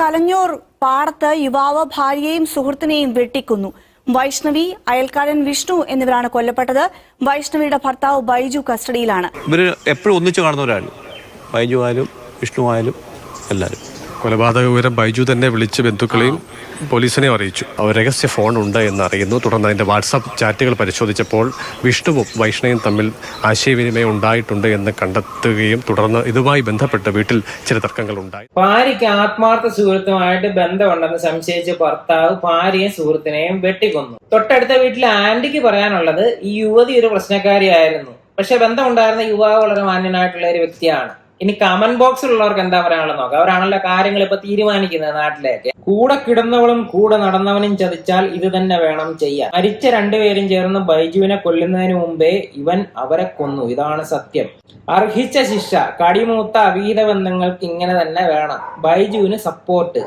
കലഞ്ഞൂർ പാടത്ത് യുവാവ് ഭാര്യയെയും സുഹൃത്തിനെയും വെട്ടിക്കുന്നു. വൈഷ്ണവി അയൽക്കാരൻ വിഷ്ണു എന്നിവരാണ് കൊല്ലപ്പെട്ടത്. വൈഷ്ണവിയുടെ ഭർത്താവ് ബൈജു കസ്റ്റഡിയിലാണ്. ഇവർ എപ്പോഴും ഒന്നിച്ച് കാണുന്നവരാണ് ബൈജു ആയാലും വിഷ്ണു ആയാലും എല്ലാവരും കൊലപാതക വിവരം ബൈജു തന്നെ വിളിച്ച് ബന്ധുക്കളെയും പോലീസിനെയും അറിയിച്ചു. അവർ രഹസ്യ ഫോൺ ഉണ്ട് എന്നറിയുന്നു. തുടർന്ന് അതിന്റെ വാട്സാപ്പ് ചാറ്റുകൾ പരിശോധിച്ചപ്പോൾ വിഷ്ണുവും വൈഷ്ണയും തമ്മിൽ ആശയവിനിമയം ഉണ്ടായിട്ടുണ്ട് എന്ന് കണ്ടെത്തുകയും തുടർന്ന് ഇതുമായി ബന്ധപ്പെട്ട് വീട്ടിൽ ചില തർക്കങ്ങൾ ഉണ്ടായി. ഭാര്യയ്ക്ക് ആത്മാർത്ഥ സുഹൃത്തുമായിട്ട് ബന്ധമുണ്ടെന്ന് സംശയിച്ച ഭർത്താവ് ഭാര്യയും സുഹൃത്തിനെയും വെട്ടിക്കൊന്നു. തൊട്ടടുത്ത വീട്ടിലെ ആന്റിക്ക് പറയാനുള്ളത് ഈ യുവതി ഒരു പ്രശ്നക്കാരിയായിരുന്നു. പക്ഷെ ബന്ധമുണ്ടായിരുന്ന യുവാവ് വളരെ മാന്യനായിട്ടുള്ള ഒരു വ്യക്തിയാണ്. ഇനി കമന്റ് ബോക്സിലുള്ളവർക്ക് എന്താ പറയാനുള്ളത് നോക്കാം. അവരാണല്ലോ കാര്യങ്ങൾ ഇപ്പൊ തീരുമാനിക്കുന്നത് നാട്ടിലേക്ക്. കൂടെ കിടന്നവളും കൂടെ നടന്നവനും ചതിച്ചാൽ ഇത് തന്നെ വേണം ചെയ്യാൻ. മരിച്ച രണ്ടുപേരും ചേർന്ന് ബൈജുവിനെ കൊല്ലുന്നതിന് മുമ്പേ ഇവൻ അവരെ കൊന്നു. ഇതാണ് സത്യം. അർഹിച്ച ശിക്ഷ കടിമൂത്ത അവീത ബന്ധങ്ങൾക്ക് ഇങ്ങനെ തന്നെ വേണം. ബൈജുവിന് സപ്പോർട്ട്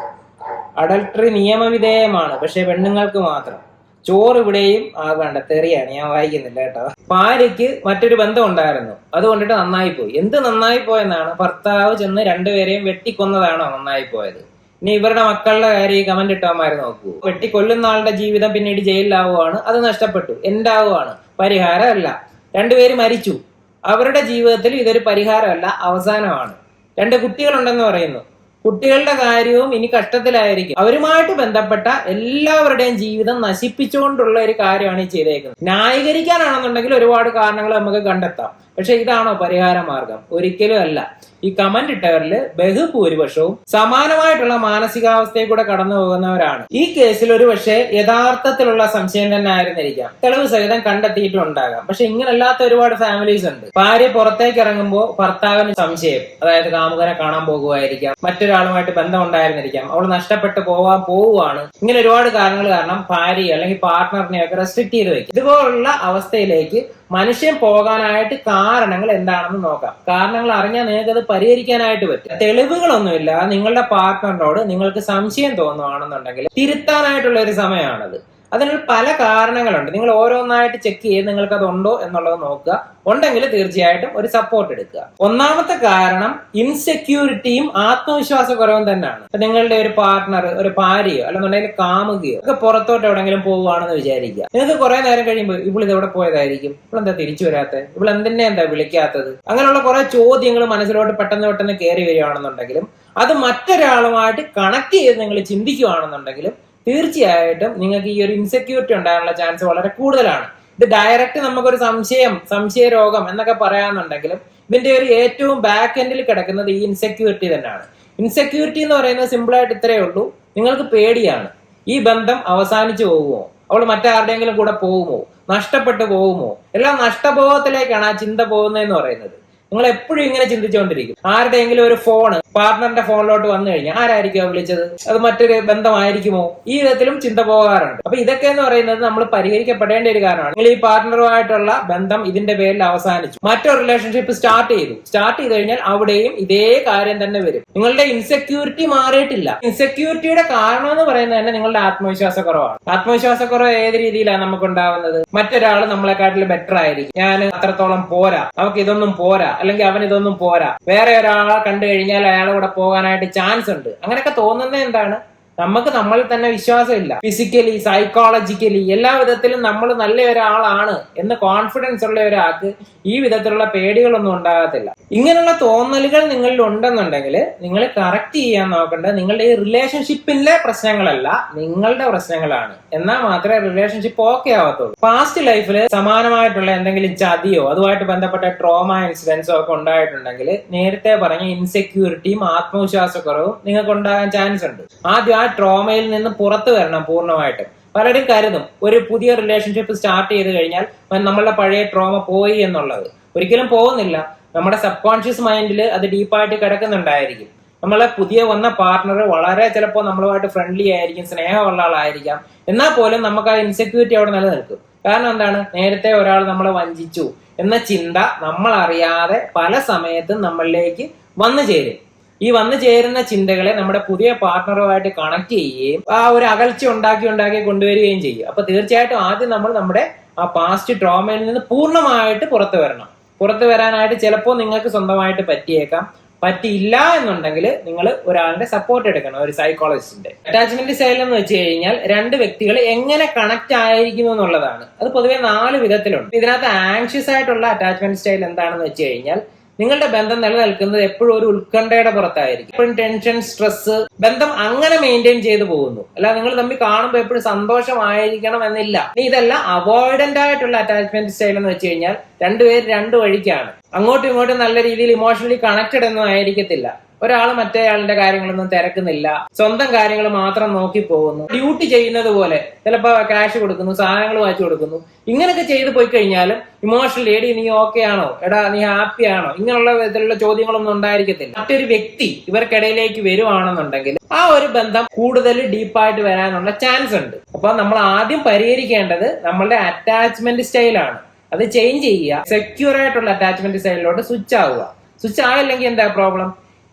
അഡൽട്ടറി നിയമവിധേയമാണ്. പക്ഷെ പെണ്ണുങ്ങൾക്ക് മാത്രം. ചോറ് ഇവിടെയും ആ വേണ്ട തെറിയാണ്. ഞാൻ വായിക്കുന്നില്ല കേട്ടോ. ഭാര്യയ്ക്ക് മറ്റൊരു ബന്ധം ഉണ്ടായിരുന്നു അതുകൊണ്ടിട്ട് നന്നായി പോയി എന്ത് നന്നായി പോയെന്നാണ് ഭർത്താവ് ചെന്ന് രണ്ടുപേരെയും വെട്ടിക്കൊന്നതാണോ നന്നായി പോയത് ഇനി ഇവരുടെ മക്കളുടെ കാര്യം ഈ കമന്റ് ഇട്ടവന്മാര് നോക്കൂ. വെട്ടിക്കൊല്ലുന്ന ആളുടെ ജീവിതം പിന്നീട് ജയിലിലാവുകയാണ് അത് നഷ്ടപ്പെട്ടു. എന്താവുകയാണ് പരിഹാരമല്ല. രണ്ടുപേര് മരിച്ചു. അവരുടെ ജീവിതത്തിൽ ഇതൊരു പരിഹാരമല്ല അവസാനമാണ്. രണ്ട് കുട്ടികളുണ്ടെന്ന് പറയുന്നു. കുട്ടികളുടെ കാര്യവും ഇനി കഷ്ടത്തിലായിരിക്കും. അവരുമായിട്ട് ബന്ധപ്പെട്ട എല്ലാവരുടെയും ജീവിതം നശിപ്പിച്ചുകൊണ്ടുള്ള ഒരു കാര്യമാണ് ഈ ചെയ്തേക്കുന്നത്. ന്യായീകരിക്കാനാണെന്നുണ്ടെങ്കിൽ ഒരുപാട് കാരണങ്ങൾ നമുക്ക് കണ്ടെത്താം. പക്ഷെ ഇതാണോ പരിഹാര മാർഗം ഒരിക്കലും അല്ല. ഈ കമന്റ് ഇട്ടവരിൽ ബഹുഭൂരിപക്ഷവും സമാനമായിട്ടുള്ള മാനസികാവസ്ഥയിൽ കൂടെ കടന്നു പോകുന്നവരാണ്. ഈ കേസിൽ ഒരു പക്ഷേ യഥാർത്ഥത്തിലുള്ള സംശയം തന്നെ ആയിരുന്നിരിക്കാം. തെളിവ് സഹിതം കണ്ടെത്തിയിട്ടുണ്ടാകാം. പക്ഷെ ഇങ്ങനല്ലാത്ത ഒരുപാട് ഫാമിലീസ് ഉണ്ട്. ഭാര്യ പുറത്തേക്ക് ഇറങ്ങുമ്പോൾ ഭർത്താവിന് സംശയം. അതായത് കാമുകനെ കാണാൻ പോകുമായിരിക്കാം. മറ്റൊരാളുമായിട്ട് ബന്ധം ഉണ്ടായിരുന്നിരിക്കാം. അവൾ നഷ്ടപ്പെട്ട് പോവാൻ പോവുകയാണ്. ഇങ്ങനെ ഒരുപാട് കാരണങ്ങൾ കാരണം ഭാര്യ അല്ലെങ്കിൽ പാർട്ട്ണറിനെയൊക്കെ റെസ്ട്രിക്ട് ചെയ്ത് വെക്കും. ഇതുപോലുള്ള അവസ്ഥയിലേക്ക് മനുഷ്യൻ പോകാനായിട്ട് കാരണങ്ങൾ എന്താണെന്ന് നോക്കാം. കാരണങ്ങൾ അറിഞ്ഞാൽ നിങ്ങൾക്ക് അത് പരിഹരിക്കാനായിട്ട് പറ്റും. തെളിവുകളൊന്നുമില്ല. നിങ്ങളുടെ പാർട്ട്ണറിനോട് നിങ്ങൾക്ക് സംശയം തോന്നുവാണെന്നുണ്ടെങ്കിൽ തിരുത്താനായിട്ടുള്ള ഒരു സമയമാണത്. അതിനുള്ള പല കാരണങ്ങളുണ്ട്. നിങ്ങൾ ഓരോന്നായിട്ട് ചെക്ക് ചെയ്ത് നിങ്ങൾക്ക് അതുണ്ടോ എന്നുള്ളത് നോക്കുക. ഉണ്ടെങ്കിൽ തീർച്ചയായിട്ടും ഒരു സപ്പോർട്ട് എടുക്കുക. ഒന്നാമത്തെ കാരണം ഇൻസെക്യൂരിറ്റിയും ആത്മവിശ്വാസക്കുറവും തന്നെയാണ്. നിങ്ങളുടെ ഒരു പാർട്ട്ണർ ഒരു ഭാര്യയോ അല്ലെന്നുണ്ടെങ്കിൽ കാമുകയോ ഒക്കെ പുറത്തോട്ട് എവിടെങ്കിലും പോവുകയാണെന്ന് വിചാരിക്കുക. നിങ്ങൾക്ക് കുറെ നേരം കഴിയുമ്പോൾ ഇത് എവിടെ പോയതായിരിക്കും? ഇവളെന്താ തിരിച്ചു വരാത്തത് ഇവൾ എന്തിനെ എന്താ വിളിക്കാത്തത്? അങ്ങനെയുള്ള കുറെ ചോദ്യങ്ങൾ മനസ്സിലോട്ട് പെട്ടെന്ന് പെട്ടെന്ന് കയറി വരികയാണെന്നുണ്ടെങ്കിലും അത് മറ്റൊരാളുമായിട്ട് കണക്ട് ചെയ്ത് നിങ്ങൾ ചിന്തിക്കുകയാണെന്നുണ്ടെങ്കിലും തീർച്ചയായിട്ടും നിങ്ങൾക്ക് ഈ ഒരു ഇൻസെക്യൂരിറ്റി ഉണ്ടാകാനുള്ള ചാൻസ് വളരെ കൂടുതലാണ്. ഇത് ഡയറക്റ്റ് നമുക്കൊരു സംശയം സംശയ രോഗം എന്നൊക്കെ പറയാന്നുണ്ടെങ്കിലും ഇതിന്റെ ഒരു ഏറ്റവും ബാക്ക് എൻഡിൽ കിടക്കുന്നത് ഈ ഇൻസെക്യൂരിറ്റി തന്നെയാണ്. ഇൻസെക്യൂരിറ്റി എന്ന് പറയുന്നത് സിമ്പിൾ ആയിട്ട് ഇത്രയേ ഉള്ളൂ. നിങ്ങൾക്ക് പേടിയാണ്. ഈ ബന്ധം അവസാനിച്ചു പോകുമോ അവൾ മറ്റാരുടെയെങ്കിലും കൂടെ പോകുമോ നഷ്ടപ്പെട്ടു പോകുമോ എല്ലാം നഷ്ടബോധത്തിലേക്കാണ് ആ ചിന്ത പോകുന്നതെന്ന് പറയുന്നത്. നിങ്ങൾ എപ്പോഴും ഇങ്ങനെ ചിന്തിച്ചുകൊണ്ടിരിക്കും. ആരുടെയെങ്കിലും ഒരു ഫോൺ പാർട്ട്ണറിന്റെ ഫോണിലോട്ട് വന്നു കഴിഞ്ഞാൽ ആരായിരിക്കും വിളിച്ചത്? അത് മറ്റൊരു ബന്ധമായിരിക്കുമോ? ഈ വിധത്തിലും ചിന്ത പോകാറുണ്ട്. അപ്പൊ ഇതൊക്കെ എന്ന് പറയുന്നത് നമ്മൾ പരിഹരിക്കപ്പെടേണ്ട ഒരു കാരണമാണ്. നിങ്ങൾ ഈ പാർട്ട്ണറുമായിട്ടുള്ള ബന്ധം ഇതിന്റെ പേരിൽ അവസാനിച്ചു. മറ്റൊരു റിലേഷൻഷിപ്പ് സ്റ്റാർട്ട് ചെയ്തു. സ്റ്റാർട്ട് ചെയ്ത് കഴിഞ്ഞാൽ അവിടെയും ഇതേ കാര്യം തന്നെ വരും. നിങ്ങളുടെ ഇൻസെക്യൂരിറ്റി മാറിയിട്ടില്ല. ഇൻസെക്യൂരിറ്റിയുടെ കാരണം എന്ന് പറയുന്നത് തന്നെ നിങ്ങളുടെ ആത്മവിശ്വാസക്കുറവാണ്. ആത്മവിശ്വാസക്കുറവ് ഏത് രീതിയിലാണ് നമുക്ക് ഉണ്ടാവുന്നത്? മറ്റൊരാൾ നമ്മളെക്കാട്ടിൽ ബെറ്റർ ആയിരിക്കും. ഞാൻ അത്രത്തോളം പോരാ. അവർക്ക് ഇതൊന്നും പോരാ. അല്ലെങ്കിൽ അവൻ ഇതൊന്നും പോരാ. വേറെ ഒരാളെ കണ്ടു കഴിഞ്ഞാൽ അയാളെ കൂടെ പോകാനായിട്ട് ചാൻസ് ഉണ്ട്. അങ്ങനെയൊക്കെ തോന്നുന്നത് എന്താണ്? നമുക്ക് നമ്മൾ തന്നെ വിശ്വാസമില്ല. ഫിസിക്കലി സൈക്കോളജിക്കലി എല്ലാ വിധത്തിലും നമ്മൾ നല്ല ഒരാളാണ് എന്ന് കോൺഫിഡൻസ് ഉള്ള ഒരാൾക്ക് ഈ വിധത്തിലുള്ള പേടികളൊന്നും ഉണ്ടാകത്തില്ല. ഇങ്ങനെയുള്ള തോന്നലുകൾ നിങ്ങളിൽ ഉണ്ടെന്നുണ്ടെങ്കിൽ നിങ്ങൾ കറക്റ്റ് ചെയ്യാൻ നോക്കേണ്ടത് നിങ്ങളുടെ ഈ റിലേഷൻഷിപ്പിലെ പ്രശ്നങ്ങളല്ല നിങ്ങളുടെ പ്രശ്നങ്ങളാണ്. എന്നാൽ മാത്രമേ റിലേഷൻഷിപ്പ് ഓക്കെ ആവത്തുള്ളൂ. പാസ്റ്റ് ലൈഫിൽ സമാനമായിട്ടുള്ള എന്തെങ്കിലും ചതിയോ അതുമായിട്ട് ബന്ധപ്പെട്ട ട്രോമ ഇൻസിഡൻസോ ഒക്കെ ഉണ്ടായിട്ടുണ്ടെങ്കിൽ നേരത്തെ പറഞ്ഞ ഇൻസെക്യൂരിറ്റിയും ആത്മവിശ്വാസക്കുറവും നിങ്ങൾക്ക് ഉണ്ടാകാൻ ചാൻസ് ഉണ്ട്. ആദ്യം ട്രോമയിൽ നിന്ന് പുറത്തു വരണം പൂർണമായിട്ടും. പലരും കരുതും ഒരു പുതിയ റിലേഷൻഷിപ്പ് സ്റ്റാർട്ട് ചെയ്ത് കഴിഞ്ഞാൽ നമ്മളുടെ പഴയ ട്രോമ പോയി എന്നുള്ളത്. ഒരിക്കലും പോകുന്നില്ല. നമ്മുടെ സബ് കോൺഷ്യസ് മൈൻഡിൽ അത് ഡീപ്പായിട്ട് കിടക്കുന്നുണ്ടായിരിക്കും. നമ്മളെ പുതിയ വന്ന പാർട്ണർ വളരെ ചിലപ്പോൾ നമ്മളുമായിട്ട് ഫ്രണ്ട്ലി ആയിരിക്കും സ്നേഹമുള്ള ആളായിരിക്കാം. എന്നാൽ പോലും നമുക്ക് ആ ഇൻസെക്യൂരിറ്റി അവിടെ നിലനിൽക്കും. കാരണം എന്താണ്? നേരത്തെ ഒരാൾ നമ്മളെ വഞ്ചിച്ചു എന്ന ചിന്ത നമ്മൾ അറിയാതെ പല സമയത്തും നമ്മളിലേക്ക് വന്നു ചേരും. ഈ വന്നു ചേരുന്ന ചിന്തകളെ നമ്മുടെ പുതിയ പാർട്ട്ണറുമായിട്ട് കണക്ട് ചെയ്യുകയും ആ ഒരു അകൽച്ച ഉണ്ടാക്കി ഉണ്ടാക്കി കൊണ്ടുവരികയും ചെയ്യും. അപ്പൊ തീർച്ചയായിട്ടും ആദ്യം നമ്മൾ നമ്മുടെ ആ പാസ്റ്റ് ട്രോമയിൽ നിന്ന് പൂർണമായിട്ട് പുറത്തു വരണം. പുറത്തു വരാനായിട്ട് ചിലപ്പോൾ നിങ്ങൾക്ക് സ്വന്തമായിട്ട് പറ്റിയേക്കാം. പറ്റിയില്ല എന്നുണ്ടെങ്കിൽ നിങ്ങൾ ഒരാളുടെ സപ്പോർട്ട് എടുക്കണം ഒരു സൈക്കോളജിസ്റ്റിന്റെ അറ്റാച്ച്മെന്റ് സ്റ്റൈൽ എന്ന് വെച്ച് കഴിഞ്ഞാൽ രണ്ട് വ്യക്തികൾ എങ്ങനെ കണക്ട് ആയിരിക്കുന്നു എന്നുള്ളതാണ്. അത് പൊതുവെ നാല് വിധത്തിലുണ്ട്. ഇതിനകത്ത് ആങ്ഷ്യസ് ആയിട്ടുള്ള അറ്റാച്ച്മെന്റ് സ്റ്റൈൽ എന്താണെന്ന് വെച്ച് കഴിഞ്ഞാൽ നിങ്ങളുടെ ബന്ധം നിലനിൽക്കുന്നത് എപ്പോഴും ഒരു ഉത്കണ്ഠയുടെ പുറത്തായിരിക്കും. എപ്പോഴും ടെൻഷൻ സ്ട്രെസ് ബന്ധം അങ്ങനെ മെയിന്റെയിൻ ചെയ്തു പോകുന്നു. അല്ല നിങ്ങൾ തമ്മിൽ കാണുമ്പോൾ എപ്പോഴും സന്തോഷമായിരിക്കണം എന്നില്ല. ഇതല്ല അവോയ്ഡന്റ് ആയിട്ടുള്ള അറ്റാച്ച്മെന്റ് സ്റ്റൈൽ എന്ന് വെച്ച് കഴിഞ്ഞാൽ രണ്ടുപേര് രണ്ട് വഴിക്കാണ്. അങ്ങോട്ടും ഇങ്ങോട്ടും നല്ല രീതിയിൽ ഇമോഷണലി കണക്റ്റഡ് ഒന്നും ആയിരിക്കത്തില്ല. ഒരാൾ മറ്റേയാളിന്റെ കാര്യങ്ങളൊന്നും തിരക്കുന്നില്ല. സ്വന്തം കാര്യങ്ങൾ മാത്രം നോക്കി പോകുന്നു. ഡ്യൂട്ടി ചെയ്യുന്നത് പോലെ ചിലപ്പോ ക്യാഷ് കൊടുക്കുന്നു സാധനങ്ങൾ വാങ്ങിച്ചു കൊടുക്കുന്നു. ഇങ്ങനെയൊക്കെ ചെയ്തു പോയി കഴിഞ്ഞാലും ഇമോഷണൽ എടി നീ ഓക്കെ ആണോ? എടാ നീ ഹാപ്പി ആണോ? ഇങ്ങനെയുള്ള വിധത്തിലുള്ള ചോദ്യങ്ങളൊന്നും ഉണ്ടായിരിക്കത്തില്ല. മറ്റൊരു വ്യക്തി ഇവർക്കിടയിലേക്ക് വരുവാണെന്നുണ്ടെങ്കിൽ ആ ഒരു ബന്ധം കൂടുതൽ ഡീപ്പായിട്ട് വരാനുള്ള ചാൻസ് ഉണ്ട്. അപ്പൊ നമ്മൾ ആദ്യം പരിഹരിക്കേണ്ടത് നമ്മളുടെ അറ്റാച്ച്മെന്റ് സ്റ്റൈലാണ് അത് ചേഞ്ച് ചെയ്യുക. സെക്യൂർ ആയിട്ടുള്ള അറ്റാച്ച്മെന്റ് സ്റ്റൈലിലോട്ട് സ്വിച്ച് ആവുക. സ്വിച്ച് ആയില്ലെങ്കിൽ എന്താ പ്രോബ്ലം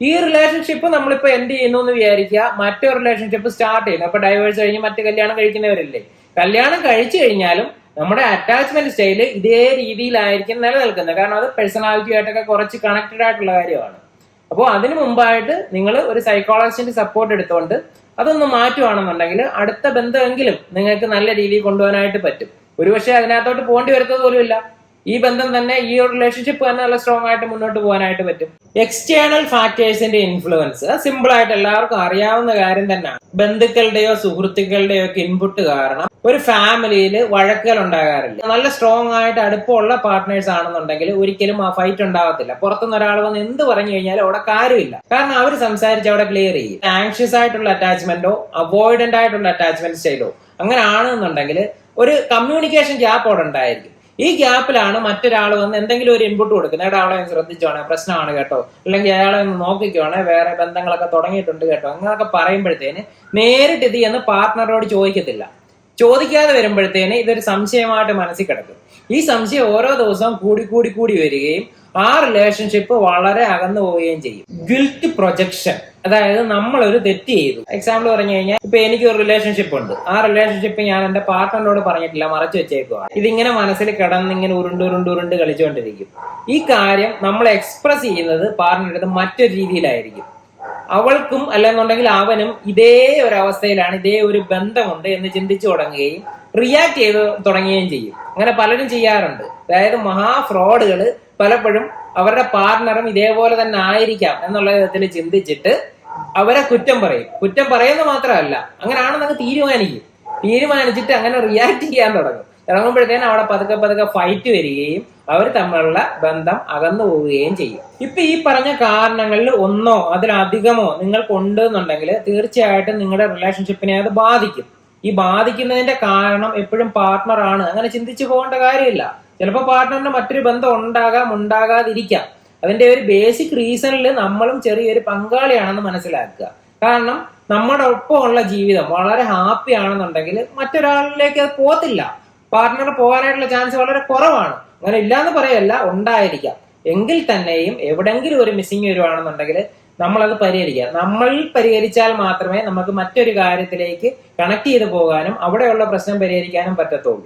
ഈ റിലേഷൻഷിപ്പ് നമ്മളിപ്പോ എന്ത് ചെയ്യുന്നു എന്ന് വിചാരിക്കുക മറ്റൊരു റിലേഷൻഷിപ്പ് സ്റ്റാർട്ട് ചെയ്യുന്നു അപ്പൊ ഡൈവേഴ്സ് കഴിഞ്ഞ് മറ്റു കല്യാണം കഴിക്കുന്നവരല്ലേ? കല്യാണം കഴിച്ചു കഴിഞ്ഞാലും നമ്മുടെ അറ്റാച്ച്മെന്റ് സ്റ്റൈൽ ഇതേ രീതിയിലായിരിക്കും നിലനിൽക്കുന്നത്. കാരണം അത് പേഴ്സണാലിറ്റി ആയിട്ടൊക്കെ കുറച്ച് കണക്റ്റഡ് ആയിട്ടുള്ള കാര്യമാണ്. അപ്പോൾ അതിനു മുമ്പായിട്ട് നിങ്ങൾ ഒരു സൈക്കോളജിസ്റ്റിന്റെ സപ്പോർട്ട് എടുത്തുകൊണ്ട് അതൊന്ന് മാറ്റുവാണെന്നുണ്ടെങ്കിൽ അടുത്ത ബന്ധമെങ്കിലും നിങ്ങൾക്ക് നല്ല രീതിയിൽ കൊണ്ടുപോകാനായിട്ട് പറ്റും. ഒരുപക്ഷെ അതിനകത്തോട്ട് പോകേണ്ടി വരുന്നത് പോലുമില്ല. ഈ ബന്ധം തന്നെ ഈ ഒരു റിലേഷൻഷിപ്പ് തന്നെ നല്ല സ്ട്രോങ് ആയിട്ട് മുന്നോട്ട് പോകാനായിട്ട് പറ്റും. എക്സ്റ്റേണൽ ഫാക്ടേഴ്സിന്റെ ഇൻഫ്ലുവൻസ് സിമ്പിൾ ആയിട്ട് എല്ലാവർക്കും അറിയാവുന്ന കാര്യം തന്നെയാണ്. ബന്ധുക്കളുടെയോ സുഹൃത്തുക്കളുടെയോ ഒക്കെ ഇൻപുട്ട് കാരണം ഒരു ഫാമിലിയിൽ വഴക്കുകൾ ഉണ്ടാകാറില്ല. നല്ല സ്ട്രോങ് ആയിട്ട് അടുപ്പമുള്ള പാർട്ട്നേഴ്സ് ആണെന്നുണ്ടെങ്കിൽ ഒരിക്കലും ആ ഫൈറ്റ് ഉണ്ടാകത്തില്ല. പുറത്തുനിന്ന് ഒരാൾ വന്ന് എന്ത് പറഞ്ഞു കഴിഞ്ഞാലും അവിടെ കാര്യമില്ല. കാരണം അവർ സംസാരിച്ച് അവിടെ ക്ലിയർ ചെയ്യും. ആങ്ഷ്യസ് ആയിട്ടുള്ള അറ്റാച്ച്മെന്റോ അവോയ്ഡന്റ് ആയിട്ടുള്ള അറ്റാച്ച്മെന്റ് സ്റ്റൈലോ അങ്ങനെ ആണെന്നുണ്ടെങ്കിൽ ഒരു കമ്മ്യൂണിക്കേഷൻ ഗ്യാപ്പ് അവിടെ ഉണ്ടായിരിക്കും. ഈ ഗ്യാപ്പിലാണ് മറ്റൊരാൾ വന്ന് എന്തെങ്കിലും ഒരു ഇൻപുട്ട് കൊടുക്കുന്നത്. എടാ അവളെ ശ്രദ്ധിച്ചോണേ പ്രശ്നമാണ് കേട്ടോ. അല്ലെങ്കിൽ അയാളെ ഒന്ന് നോക്കിക്കോണേ വേറെ ബന്ധങ്ങളൊക്കെ തുടങ്ങിയിട്ടുണ്ട് കേട്ടോ. അങ്ങനെയൊക്കെ പറയുമ്പോഴത്തേന് നേരിട്ട് ഇത് എന്ന് പാർട്ട്ണറോട് ചോദിക്കത്തില്ല. ചോദിക്കാതെ വരുമ്പോഴത്തേന് ഇതൊരു സംശയമായിട്ട് മനസ്സിൽ കിടക്കും. ഈ സംശയം ഓരോ ദിവസവും കൂടി കൂടി കൂടി വരികയും ആ റിലേഷൻഷിപ്പ് വളരെ അകന്നു പോവുകയും ചെയ്യും. ഗിൽറ്റ് പ്രൊജക്ഷൻ അതായത് നമ്മൾ ഒരു തെറ്റ് ചെയ്തു. എക്സാമ്പിൾ പറഞ്ഞു കഴിഞ്ഞാൽ ഇപ്പൊ എനിക്ക് ഒരു റിലേഷൻഷിപ്പ് ഉണ്ട്. ആ റിലേഷൻഷിപ്പ് ഞാൻ എന്റെ പാർട്ട്ണറിനോട് പറഞ്ഞിട്ടില്ല മറച്ചു വെച്ചേക്കുവാണ്. ഇതിങ്ങനെ മനസ്സിൽ കിടന്ന് ഇങ്ങനെ ഉരുണ്ട് ഉരുണ്ട് ഉരുണ്ട് കളിച്ചുകൊണ്ടിരിക്കും. ഈ കാര്യം നമ്മൾ എക്സ്പ്രസ് ചെയ്യുന്നത് പാർട്ട്ണറുടെ മറ്റൊരു രീതിയിലായിരിക്കും. അവൾക്കും അല്ലെന്നുണ്ടെങ്കിൽ അവനും ഇതേ ഒരു അവസ്ഥയിലാണ് ഇതേ ഒരു ബന്ധമുണ്ട് എന്ന് ചിന്തിച്ചു തുടങ്ങുകയും റിയാക്ട് ചെയ്ത് തുടങ്ങുകയും ചെയ്യും. അങ്ങനെ പലരും ചെയ്യാറുണ്ട്. അതായത് മഹാ ഫ്രോഡുകൾ പലപ്പോഴും അവരുടെ പാർട്ട്ണറും ഇതേപോലെ തന്നെ ആയിരിക്കാം എന്നുള്ള വിധത്തിൽ ചിന്തിച്ചിട്ട് അവരെ കുറ്റം പറയും. കുറ്റം പറയുന്നത് മാത്രമല്ല അങ്ങനെയാണെന്നൊക്കെ തീരുമാനിക്കും. തീരുമാനിച്ചിട്ട് അങ്ങനെ റിയാക്ട് ചെയ്യാൻ തുടങ്ങും. ഇറങ്ങുമ്പോഴത്തേനും അവിടെ പതുക്കെ പതുക്കെ ഫൈറ്റ് വരികയും അവർ തമ്മിലുള്ള ബന്ധം അകന്നു പോവുകയും ചെയ്യും. ഇപ്പൊ ഈ പറഞ്ഞ കാരണങ്ങളിൽ ഒന്നോ അതിലധികമോ നിങ്ങൾക്ക് ഉണ്ട് എന്നുണ്ടെങ്കിൽ തീർച്ചയായിട്ടും നിങ്ങളുടെ റിലേഷൻഷിപ്പിനെ അത് ബാധിക്കും. ഈ ബാധിക്കുന്നതിന്റെ കാരണം എപ്പോഴും പാർട്ട്ണറാണ് അങ്ങനെ ചിന്തിച്ചു പോകേണ്ട കാര്യമില്ല. ചിലപ്പോൾ പാർട്ട്ണറിന് മറ്റൊരു ബന്ധം ഉണ്ടാകാം ഉണ്ടാകാതിരിക്കാം. അതിന്റെ ഒരു ബേസിക് റീസണിൽ നമ്മളും ചെറിയൊരു പങ്കാളിയാണെന്ന് മനസ്സിലാക്കുക. കാരണം നമ്മുടെ ഒപ്പമുള്ള ജീവിതം വളരെ ഹാപ്പി ആണെന്നുണ്ടെങ്കിൽ മറ്റൊരാളിലേക്ക് അത് പോകത്തില്ല. പാർട്ട്ണർ പോകാനായിട്ടുള്ള ചാൻസ് വളരെ കുറവാണ്. അങ്ങനെ ഇല്ലാന്ന് പറയല്ല ഉണ്ടായിരിക്കാം. എങ്കിൽ തന്നെയും എവിടെങ്കിലും ഒരു മിസ്സിങ് വരുവാണെന്നുണ്ടെങ്കിൽ നമ്മളത് പരിഹരിക്കുക. നമ്മൾ പരിഹരിച്ചാൽ മാത്രമേ നമുക്ക് മറ്റൊരു കാര്യത്തിലേക്ക് കണക്ട് ചെയ്ത് പോകാനും അവിടെയുള്ള പ്രശ്നം പരിഹരിക്കാനും പറ്റത്തുള്ളൂ.